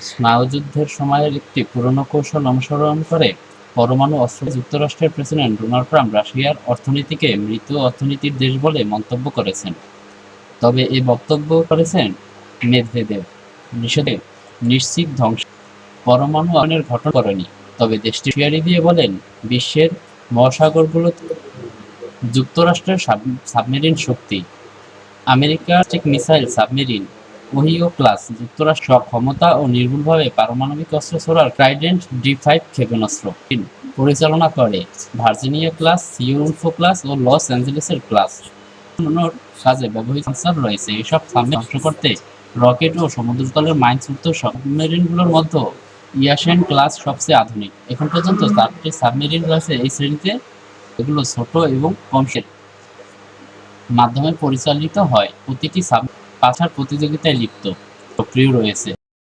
স্নায়ুযুদ্ধের সময়ের একটি পুরনো কৌশল অনুসরণ করে পরমাণু অস্ত্র যুক্তরাষ্ট্রের প্রেসিডেন্ট ডোনাল্ড ট্রাম্প রাশিয়ার অর্থনীতিকে মৃত অর্থনীতির দেশ বলে মন্তব্য করেছেন। তবে এই বক্তব্য করেছেন মেদভেদেব নিষেধে নিশ্চিত ধ্বংস পরমাণু আয়নের ঘটনা করেনি, তবে দেশটি হুঁশিয়ারি দিয়ে বলেন, বিশ্বের মহাসাগরগুলোতে যুক্তরাষ্ট্রের সাব- সাবমেরিন শক্তি। আমেরিকার মিসাইল সাবমেরিন ওহিও ক্লাস, যুক্তরাষ্ট্র, ক্ষমতা ও নির্ভুলভাবে পারমাণবিক অস্ত্র ছোড়ার ট্রাইডেন্ট ডি ফাইভ ক্ষেপণাস্ত্র পরিচালনা করে। ভার্জিনিয়া ক্লাস সিউলফো ক্লাস ও লস অ্যাঞ্জেলেসের ক্লাস। কাজে ব্যবহৃত সেন্সর রয়েছে। এসব সাবমেরিন ধ্বংস করতে রকেট ও সমুদ্রতলের মাইনযুক্ত সাবমেরিনগুলোর মধ্যে ইয়াসেন ক্লাস সবচেয়ে আধুনিক। এখন পর্যন্ত চারটি সাবমেরিন রয়েছে এই শ্রেণীতে। এগুলো ছোট এবং কম শেল মাধ্যমে পরিচালিত হয়। প্রতিটি সাব পাঠার প্রতিযোগিতায় লিপ্ত। সক্রিয় রয়েছে।